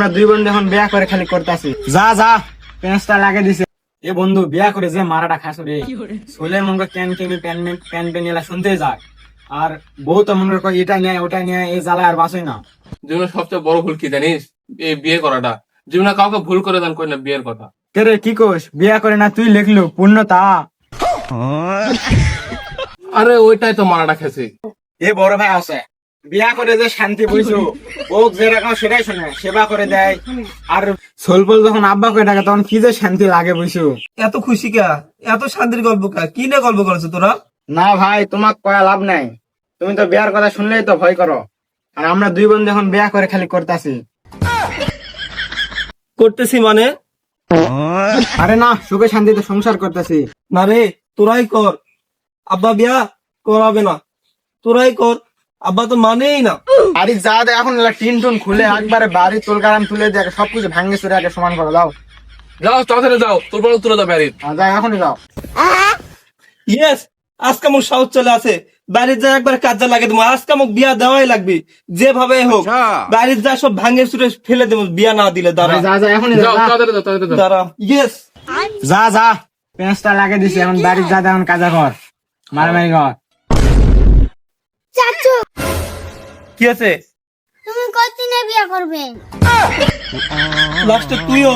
আমরা দুই বন্ধু এখন বিয়া করে খালি করতেছি। যা যা। পেঁচটা লাগে দিছে। এ বন্ধু বিয়া করে যে মারাটা খাস রে। সোলের মঙ্গ ক্যান কেমি প্যান প্যান প্যান এলা শুনতে যায়। আর বউ তো মনে কর এটা নেয় ওটা নেয় এই জ্বালায় আর বাঁচই না। জীবনে সবচেয়ে বড় ভুল কি জানিস? এই বিয়ে করাটা। জীবনে কাউকে ভুল করে দান করি না বিয়ের কথা। কে রে কি কোস বিয়া করে না তুই লিখলু পূর্ণতা। আরে ওইটাই তো মারাটা খেছি এ বড় ভাই আছে। বিয়া করে যে শান্তি বুঝছ? ও যেরকম সেটাই শোনে সেবা করে দেয়। আর সোলপল যখন আব্বা করে ডাকে তখন কি যে শান্তি লাগে বুঝছ? এত খুশি কা? এত শান্তির গল্প কা? কি নিয়ে গল্প করেছ তোরা? না ভাই তোমাক কয়া লাভ নাই। তুমি তো বিয়ার কথা শুনলেই তো ভয় করো। আর আমরা দুই বন্ধু এখন বিয়া করে খালি করতেছি। করতেছি মানে? আরে না সুখে শান্তিতে সংসার করতেছি। না রে তোরাই কর। আব্বা বিয়া করাবে না। তোরাই কর। আব্বা তো মানেই না। বাড়ি যা দেয় এখন টিন টুন খুলে একবারে বাড়ি তোলকারাম তুলে দিয়ে সবকিছু ভাঙ্গে চুরে আগে সমান করে দাও। যাও তাড়াতাড়ি যাও তোর বড় তুলে দাও আর যাও এখনই যাও। ইয়েস আজকে আমার সাহস চলে আছে। বাড়ির যা একবার কাজে লাগে দেবো। আজকে আমাকে বিয়া দেওয়াই লাগবে যেভাবে হোক। বাড়ির যা সব ভাঙে চুরে ফেলে দেবো বিয়া না দিলে দাঁড়া। যা যা এখনই যাও যাও তাড়াতাড়ি যাও তাড়াতাড়ি যাও। দাঁড়া। ইয়েস যা যা। পেঁচটা লাগে দিছে এখন বাড়ির যা এখন কাজা কর। মারামারি কর। কি আছে? তুমি কতদিনে বিয়ে করবে? লাস্টে তুইও?